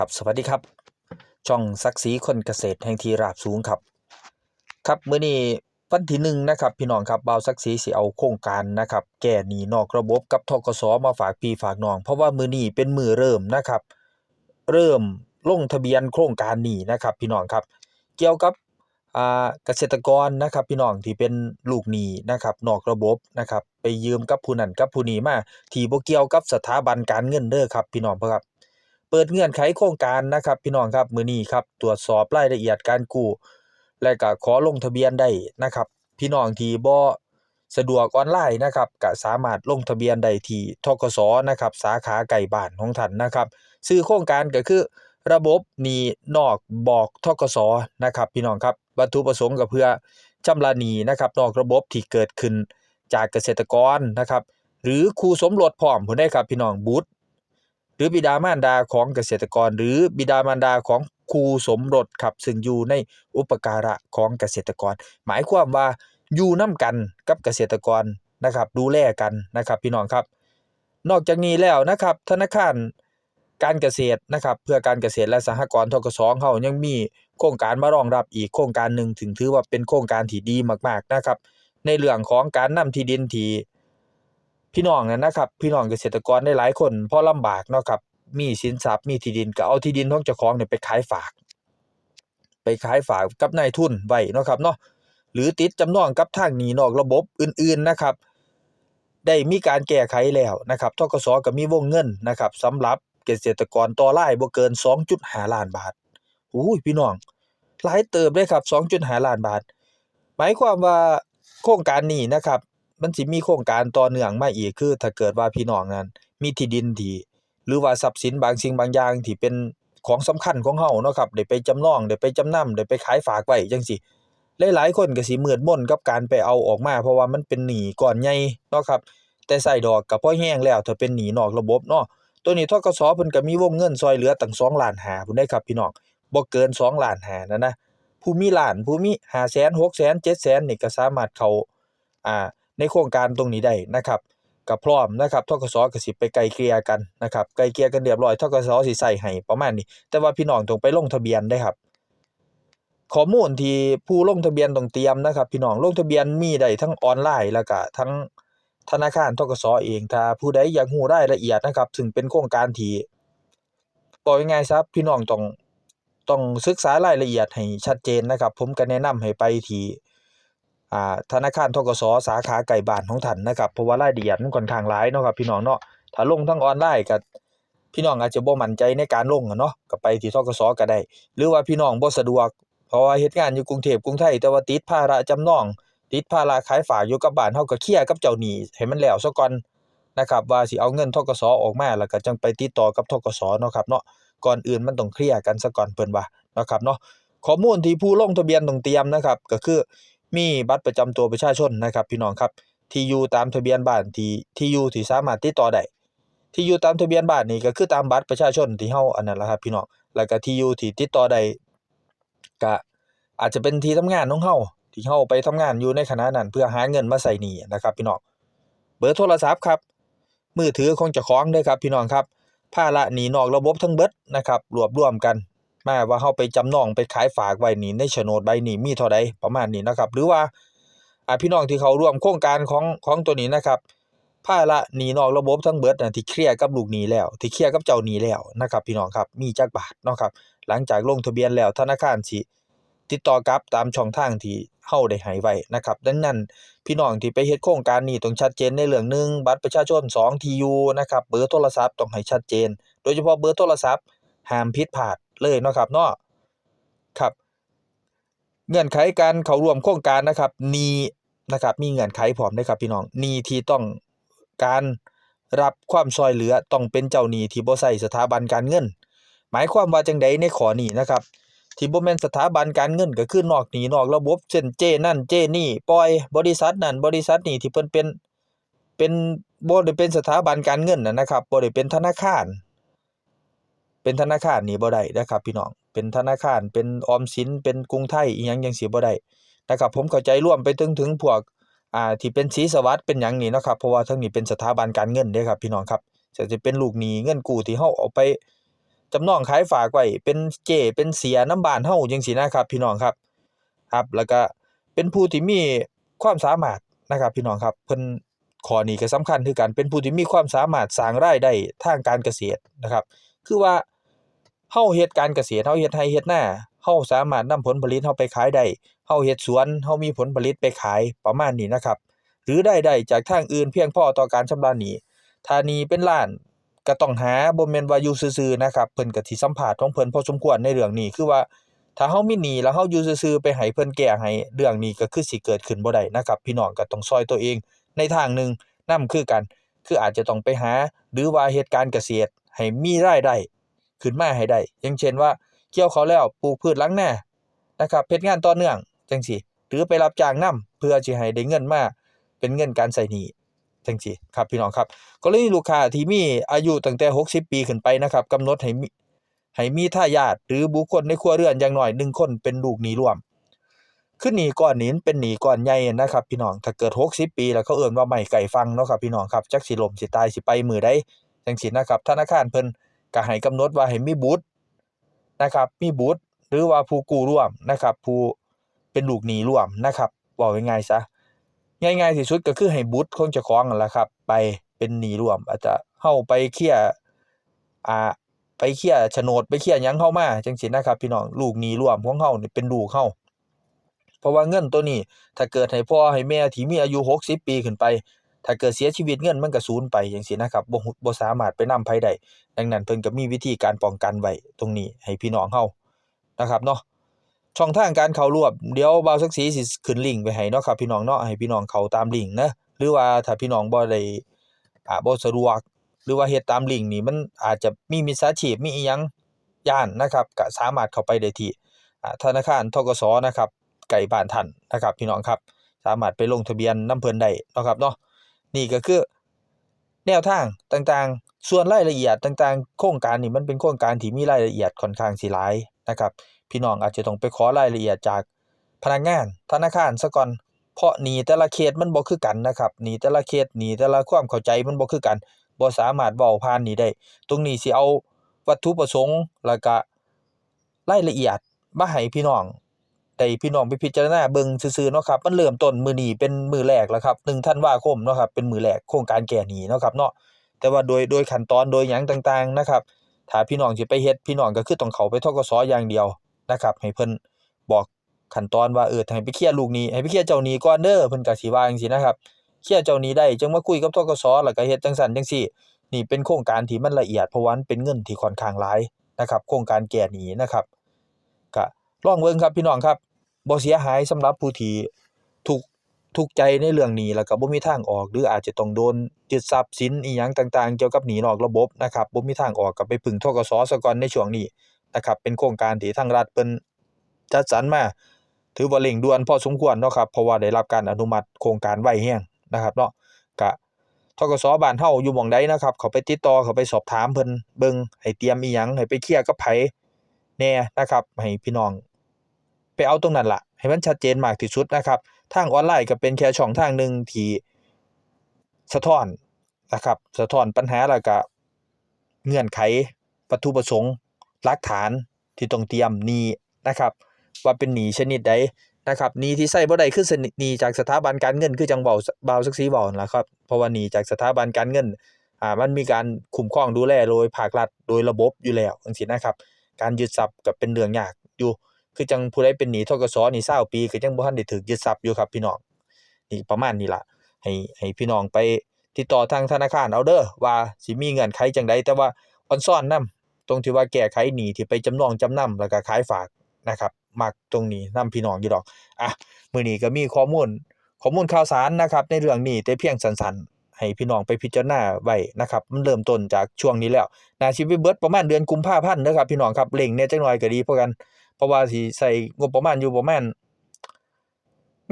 ครับสวัสดีครับ ช่องศักดิ์ศรีคนเกษตรแห่งทีราบสูงครับ ครับมื้อนี้วันที่หนึ่งนะครับพี่น้องครับบ่าวศักดิ์ศรีสิเอาโครงการนะครับ แก้หนี้นอกระบบกับทกสมาฝากพี่ฝากน้อง เพราะว่ามื้อนี้เป็นมือเริ่มนะครับ เริ่มลงทะเบียนโครงการหนี้นะครับ พี่น้องครับ เกี่ยวกับเกษตรกรนะครับพี่น้องที่เป็นลูกหนี้นะครับนอกระบบนะครับไปยืมกับผู้นั้นกับผู้นี้มาที่บ่เกี่ยวกับสถาบันการเงินเด้อครับพี่น้องครับ เปิดเงื่อนไขโครงการนะครับ พี่น้องครับมื้อนี้ครับตรวจสอบรายละเอียดการกู้และก็ขอลงทะเบียนได้นะครับ พี่น้องที่บ่สะดวกออนไลน์นะครับก็สามารถลงทะเบียนได้ที่ธกสนะครับสาขาใกล้บ้านของท่านนะครับชื่อโครงการก็คือระบบหนี้นอกบอกทกสนะครับ พี่น้องครับวัตถุประสงค์ก็เพื่อชำระหนี้นะครับนอกระบบที่เกิดขึ้นจากเกษตรกรนะครับ หรือคู่สมรสพร้อมผู้ใดครับพี่น้องบุตร รือบิดามารดาของเกษตรกร หรือบิดามารดาของครูสมรสครับซึ่งอยู่ในอุปการะของเกษตรกร หมายความว่าอยู่นํกันกับเกษตรกรนะครับ ดูแลกันนะครับ พี่น้องครับ นอกจากนี้แล้วนะครับ ธนาคารการเกษตรนะครับ เพื่อการเกษตรและสหกรณ์ทกสของเฮายังมีโครงการมารองรับอีกโครงการหนึ่งถึงถือว่าเป็นโครงการที่ดีมากๆนะครับ ในเรื่องของการนำที่ดินที่ พี่น้องนั้นนะครับ พี่น้องเกษตรกรได้หลายคนพอลำบากเนาะครับ มีสินทรัพย์มีที่ดินก็เอาที่ดินของเจ้าของเนี่ยไปขายฝาก ไปขายฝากกับนายทุนไว้เนาะครับเนาะหรือติดจำนองกับทางหนี้นอกระบบอื่นๆนะครับ ได้มีการแก้ไขแล้วนะครับทกสก็มีวงเงินนะครับสำหรับเกษตรกรต่อไรายบ่เกิน 2.5 ล้านบาทอุ้ยพี่น้องหลายเติบเลยครับ 2.5 ล้านบาท หมายความว่าโครงการนี้นะครับ มันสิมีโครงการต่อเนื่องมาอีกคือ ถ้าเกิดว่าพี่น้องนั้น มีที่ดินที่หรือว่าทรัพย์สินบางสิ่งบางอย่างที่เป็นของสำคัญของเฮาเนาะครับได้ไปจำนองได้ไปจำนำได้ไปขายฝากไว้จังซี่หลายๆคนก็สิมืดมนกับการไปเอาออกมา เพราะว่ามันเป็นหนี้ก้อนใหญ่เนาะครับแต่ใช้ดอกก็พอแห้งแล้วถ้าเป็นหนี้นอกระบบเนาะตัวนี้ธกสเพิ่นก็มีวงเงินช่วยเหลือตั้ง2ล้าน5พุ่นเด้ครับพี่น้องบ่เกิน2ล้าน5นั่นนะผู้มีล้านผู้มี500,000 600,000 700,000นี่ก็สามารถเข้าอ่า ในโครงการตรงนี้ได้นะครับก็พร้อมนะครับทกสก็สิไปไกลเกลี่ยกันนะครับไกลเกลี่ยกันเรียบร้อยทกสสิใช้ให้ประมาณนี้ แต่ว่าพี่น้องต้องไปลงทะเบียนเด้ครับ ข้อมูลที่ผู้ลงทะเบียนต้องเตรียมนะครับ พี่น้องลงทะเบียนมีได้ทั้งออนไลน์แล้วก็ทั้งธนาคารทกสเองถ้าผู้ใดอยากรู้รายละเอียดนะครับซึ่งเป็นโครงการที่บอกง่ายๆซะพี่น้องต้องต้องศึกษารายละเอียดให้ชัดเจนนะครับ ผมก็แนะนำให้ไปที่ ธนาคารทกสสาขาใกล้บ้านของท่านนะครับเพราะว่ารายละเอียดมันค่อนข้างหลายเนาะครับพี่น้องเนาะถ้าลงทางออนไลน์ก็พี่น้องอาจจะบ่มั่นใจในการลงเนาะก็ไปที่ทกสก็ได้ หรือว่าพี่น้องบ่สะดวก เพราะว่าเฮ็ดงานอยู่กรุงเทพกรุงไทยแต่ว่าติดภาระจำนอง ติดภาระขายฝากอยู่กับบ้านเฮาก็เคลียร์กับเจ้าหนี้ให้มันแล้วซะก่อนนะครับว่าสิเอาเงินทกสออกมาแล้วก็จังไปติดต่อกับทกสเนาะครับเนาะก่อนอื่นมันต้องเคลียร์กันซะก่อนเพิ่นว่าเนาะครับเนาะข้อมูลที่ผู้ลงทะเบียนต้องเตรียมนะครับก็คือ มีบัตรประจำตัวประชาชนนะครับ พี่น้องครับที่อยู่ตามทะเบียนบ้านที่ที่อยู่ที่สามารถติดต่อได้ที่อยู่ตามทะเบียนบ้านนี่ก็คือตามบัตรประชาชนที่เฮาอันนั้นแหละครับพี่น้องแล้วก็ที่อยู่ที่ติดต่อได้ก็อาจจะเป็นที่ทำงานของเฮาที่เฮาไปทำงานอยู่ในขณะนั้น เพื่อหาเงินมาใช้หนี้นะครับ พี่น้องเบอร์โทรศัพท์ครับมือถือของเจ้าของเด้อครับ พี่น้องครับภาระหนี้นอกระบบทั้งเบิดนะครับรวบรวมกัน มาว่าเฮาไปจำนองไปขายฝากไว้นี่ในโฉนดใบนี้มีเท่าใดประมาณนี้นะครับ หรือว่าอ่าพี่น้องที่เขาร่วมโครงการของของตัวนี้นะครับภาระหนีนอกระบบทั้งเบิดนะที่เคลียร์กับลูกหนี้แล้ว ที่เคลียร์กับเจ้าหนี้แล้วนะครับพี่น้องครับมีจักบาทเนาะครับหลังจากลงทะเบียนแล้วธนาคารสิติดต่อกับตามช่องทางที่เฮาได้ให้ไว้นะครับดังนั้นพี่น้องที่ไปเฮ็ดโครงการนี้ต้องชัดเจนในเรื่องหนึ่งบัตรประชาชน2 TU นะครับเบอร์โทรศัพท์ต้องให้ชัดเจน โดยเฉพาะเบอร์โทรศัพท์ห้ามผิดพลาด เลยเนาะครับเนาะครับเงื่อนไขการเข้าร่วมโครงการนะครับหนีนะครับมีเงื่อนไขพร้อมเด้อครับพี่น้องหนีที่ต้องการรับความช่วยเหลือต้องเป็นเจ้าหนี้ที่บ่ใช้สถาบันการเงิน หมายความว่าจังใดในข้อนี้นะครับที่บ่แม่นสถาบันการเงินก็คือนอกหนี้นอกระบบเช่นเจนั่นเจนี่ปล่อยบริษัทนั่นบริษัทนี้ที่เพิ่นเป็นเป็นบ่ได้เป็นสถาบันการเงินนะนะครับบ่ได้เป็นธนาคาร เป็นธนาคารนี่บ่ได้นะครับพี่น้องเป็นธนาคารเป็นออมสินเป็นกรุงไทยอิหยังจังซี้บ่ได้นะครับผมเข้าใจร่วมไปถึงถึงพวกอ่าที่เป็นศรีสวัสดิ์เป็นหยังนี่เนาะครับเพราะว่าทั้งนี้เป็นสถาบันการเงินเด้ครับพี่น้องครับจะจะเป็นลูกหนี้เงินกู้ที่เฮาเอาไปจำนองขายฝากไว้เป็นเจเป็นเสียน้ำบานเฮาจังซี่นะครับพี่น้องครับครับแล้วก็เป็นผู้ที่มีความสามารถนะครับพี่น้องครับเพิ่นข้อนี้ก็สำคัญคือกันเป็นผู้ที่มีความสามารถสร้างรายได้ทางการเกษตรนะครับ คือว่า เฮาเฮ็ดการเกษตรเฮาเฮ็ดไร่เฮ็ดนาเฮาสามารถนำผลผลิตเฮาไปขายได้เฮาเฮ็ดสวนเฮามีผลผลิตไปขายประมาณนี้นะครับ หรือได้ได้จากทางอื่นเพียงพอต่อการชำระหนี้ถ้านี้เป็นล้านก็ต้องหาบ่แม่นว่าอยู่ซื่อๆนะครับเพิ่นก็สิสัมภาษณ์ของเพิ่นพอสมควรในเรื่องนี้คือว่าถ้าเฮามีหนี้แล้วเฮาอยู่ซื่อๆไปให้เพิ่นแก้ให้เรื่องนี้ก็คือสิเกิดขึ้นบ่ได้นะครับ พี่น้องก็ต้องช่วยตัวเองในทางหนึ่งนำคือกัน คืออาจจะต้องไปหา หรือว่าเฮ็ดการเกษตรให้มีรายได้ ขึ้นมาให้ได้อย่างเช่นว่าเกี่ยวเขาแล้วปลูกพืชหลังนานะครับเฮ็ดงานต่อเนื่องจังซี่หรือไปรับจ้างนํเพื่อสิให้ได้เงินมาเป็นเงินการใช้หนี้จังซี่ครับพี่น้องครับกรณีลูกค้าที่มีอายุตั้งแต่ 60 ปีขึ้นไปนะครับกำหนดให้มีให้มีทายาทหรือบุคคลในครัวเรือนอย่างน้อย1คนเป็นลูกหนี้ร่วมคือหนี้ก้อนนี้เป็นหนี้ก้อนใหญ่นะครับ พี่น้องถ้าเกิด 60 ปี แล้วเขาเอิ้นว่าไม้ไก่ฟังเนาะครับพี่น้องครับจักสิล่มสิตายสิไปมือใดจังซี่นะครับธนาคารเพิ่น ก็ให้กำหนดว่าให้มีบุตรนะครับ มีบุตรหรือว่าผู้กู้ร่วมนะครับ ผู้เป็นลูกหนี้ร่วมนะครับเว้าง่ายๆซะง่ายๆที่สุดก็คือให้บุตรของเจ้าของนั่นแหละครับ ไปเป็นหนี้ร่วม อาจจะเฮาไปเคลียร์อ่าไปเคลียร์โฉนดไปเคลียร์หยังเข้ามาจังซี่นะครับ พี่น้องลูกหนี้ร่วมของเฮานี่เป็นลูกเฮาเพราะว่าเงินตัวนี้ถ้าเกิดให้พ่อให้แม่ที่มีอายุ 60 ปีขึ้นไป ถ้าเกิดเสียชีวิตเงินมันก็สูญไปจังซี่นะครับบ่บ่สามารถไปนำไผได้ดังนั้นเพิ่นก็มีวิธีการป้องกันไว้ตรงนี้ให้พี่น้องเฮานะครับเนาะช่องทางการเข้าร่วมเดี๋ยวบ่าวศักดิ์ศรีสิขึ้นลิงก์ไว้ให้เนาะครับพี่น้องเนาะให้พี่น้องเข้าตามลิงก์นะหรือว่าถ้าพี่น้องบ่ได้อ่าบ่สะดวกหรือว่าเฮ็ดตามลิงก์นี่มันอาจจะมีมิจฉาชีพมีอิหยังย้านนะครับก็สามารถเข้าไปได้ที่อ่าธนาคารธกสนะครับใกล้บ้านท่านนะครับ พี่น้องครับ สามารถไปลงทะเบียนนำเพิ่นได้เนาะครับเนาะ นี่ก็คือ แนวทางต่างๆ ส่วนรายละเอียดต่างๆ โครงการนี่มันเป็นโครงการที่มีรายละเอียดค่อนข้างสิหลายนะครับ พี่น้องอาจจะต้องไปขอรายละเอียดจากพนักงาน ธนาคารซะก่อนเพราะหนีแต่ละเคสมันบ่คือกันนะครับหนีแต่ละเคสหนีแต่ละความเข้าใจมันบ่คือกันบ่สามารถเว้าผ่านนี้ได้ ตรงนี้สิเอาวัตถุประสงค์แล้วก็รายละเอียดมาให้พี่น้อง ได้พี่น้องไปพิจารณาเบิ่งซื่อๆเนาะครับมันเริ่มต้นมื้อนี้เป็นมื้อแรกแล้วครับ1ธันวาคมเนาะครับเป็นมื้อแรกโครงการแก้หนี้เนาะครับเนาะแต่ว่าโดยโดยขั้นตอนโดยหยังต่างๆนะครับถ้าพี่น้องสิไปเฮ็ดพี่น้องก็คือต้องเข้าไปธกสอย่างเดียวนะครับให้เพิ่นบอกขั้นตอนว่าเออให้ไปเคลียร์ลูกนี้ให้ไปเคลียร์เจ้านี้ก่อนเด้อเพิ่นก็สิว่าจังซี่นะครับเคลียร์เจ้านี้ได้จึงมาคุยกับธกสแล้วก็เฮ็ดจังซั่นจังซี่ นี่เป็นโครงการที่มันละเอียดเพราะว่ามันเป็นเงินที่ค่อนข้างหลายนะครับ โครงการแก้หนี้นะครับก็ลองเบิ่งครับพี่น้องครับ บ่เสียหายสำหรับผู้ที่ทุกทุกใจในเรื่องนี้แล้วก็บ่มีทางออก หรืออาจจะต้องโดนยึดทรัพย์สินอิหยังต่างๆ เกี่ยวกับหนี้นอกระบบนะครับบ่มีทางออกก็ไปพึ่งธกสซะก่อนในช่วงนี้นะครับเป็นโครงการที่ทางรัฐเพิ่นจัดสรรมาถือว่าเร่งด่วนพอสมควรเนาะครับเพราะว่าได้รับการอนุมัติโครงการไวแรงนะครับเนาะก็ธกสบ้านเฮาอยู่หม้องใดนะครับ เขาไปติดต่อเขาไปสอบถามเพิ่นเบิ่งให้เตรียมอิหยังให้ไปเคลียร์กับไผแน่นะครับให้พี่น้อง ไปเอาตรงนั้นล่ะ ให้มันชัดเจนมากที่สุดนะครับ ทางออนไลน์ก็เป็นแค่ช่องทางหนึ่งที่สะท้อนนะครับ สะท้อนปัญหาแล้วก็เงื่อนไขวัตถุประสงค์หลักฐานที่ต้องเตรียมหนี้นะครับ ว่าเป็นหนี้ชนิดใดนะครับหนี้ที่ใช้บ่ได้คือสนิหนี้จากสถาบันการเงินคือจังเว้าบ่าวศักดิ์ศรีเว้านั่นล่ะครับเพราะว่าหนี้จากสถาบันการเงินอ่ามันมีการคุ้มครองดูแลโดยภาครัฐโดยระบบอยู่แล้วจังซี่นะครับ การยึดทรัพย์ก็เป็นเรื่องยากอยู่ คือจังผู้ใดเป็นหนี้ธกสนี่20ปีก็ยังบ่ทันได้ถูกยึดทรัพย์อยู่ครับพี่น้องนี่ประมาณนี้ล่ะให้ให้พี่น้องไปติดต่อทางธนาคารเอาเด้อว่าสิมีเงื่อนไขจังใดแต่ว่าออนซ่อนนำตรงที่ว่าแก้ไขหนี้ที่ไปจำนองจำนำแล้วก็ขายฝากนะครับมักตรงนี้นำพี่น้องอยู่ดอกอะมื้อนี้ก็มีข้อมูลข้อมูลข่าวสารนะครับ ในเรื่องนี้แต่เพียงสั้นๆ ให้พี่น้องไปพิจารณาไว้นะครับ มันเริ่มต้นจากช่วงนี้แล้วน่าสิไปเบิดประมาณเดือนกุมภาพันธ์เด้อครับพี่น้องครับเร่งแหน่ยจักหน่อยก็ดีเพราะกัน เพราะว่าสิใช้งบประมาณอยู่ประมาณ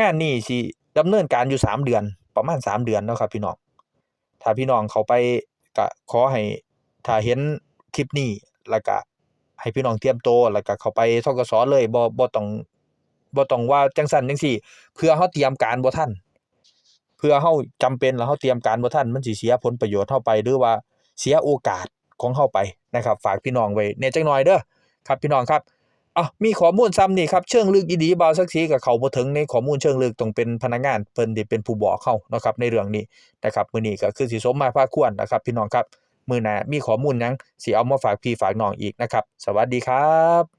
งานนี้สิดำเนินการอยู่3เดือนประมาณ3เดือนเนาะครับ พี่น้องถ้าพี่น้องเขาไปก็ขอให้ถ้าเห็นคลิปนี้แล้วก็ให้พี่น้องเตรียมตัวแล้วก็เข้าไปธกสเลยบ่บ่ต้องบ่ต้องว่าจังซั่นจังซี่ เพื่อเฮาเตรียมการบ่ทันเพื่อเฮาจำเป็นแล้วเฮาเตรียมการบ่ทันมันสิเสียผลประโยชน์เฮาไปหรือว่าเสียโอกาสของเฮาไปนะครับ ฝากพี่น้องไว้แน่จักหน่อยเด้อครับพี่น้องครับ อะมีข้อมูลซ้ำนี่ครับเชิงลึกอีดีบาวสักสีกับเขาบ่ถึงในข้อมูลเชิงลึกต้องเป็นพนักงานเพิ่นที่เป็นผู้บอกเขานะครับในเรื่องนี้นะครับมื้อนี้ก็คือสิสมมาภาควรนะครับ พี่น้องครับมื้อหน้ามีข้อมูลหยังสิเอามาฝากพี่ฝากน้องอีกนะครับ สวัสดีครับ